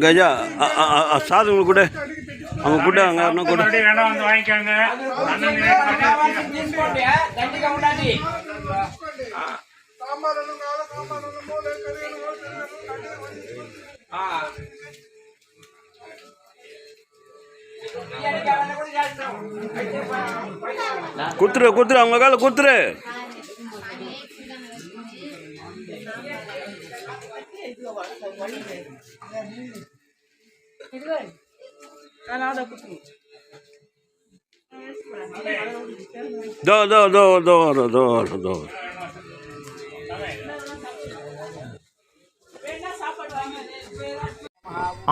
கஜா சாதம் கூட அவங்க கூட அங்க இன்னும் கூட வேணாம் வந்து கொடுத்துரு அவங்க கால கொடுத்துரு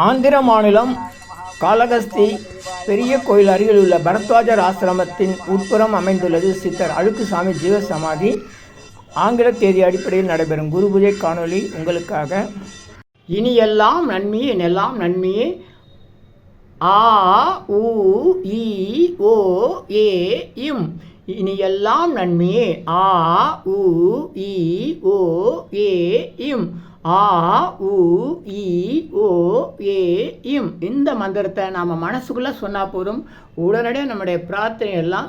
ஆந்திர மாநிலம் காளகஸ்தி பெரிய கோயில் அருகில் உள்ள பரத்வாஜர் ஆசிரமத்தின் உட்புறம் அமைந்துள்ளது. சித்தர் அழுக்குசாமி ஜீவ சமாதி ஆங்கில தேதி அடிப்படையில் நடைபெறும் குரு பூஜை காணொளி உங்களுக்காக. இனி எல்லாம் நன்மையே எல்லாம் நன்மையே? ஆ உ இ ஓ ஏ இம். இனி எல்லாம் நன்மையே. ஆ உ இ ஓ ஏ இம். ஆ உ இ ஓ ஏ இம். இந்த மந்திரத்தை நாம் மனசுக்குள்ளே சொன்னால் போதும். உடனடியாக நம்முடைய பிரார்த்தனை எல்லாம்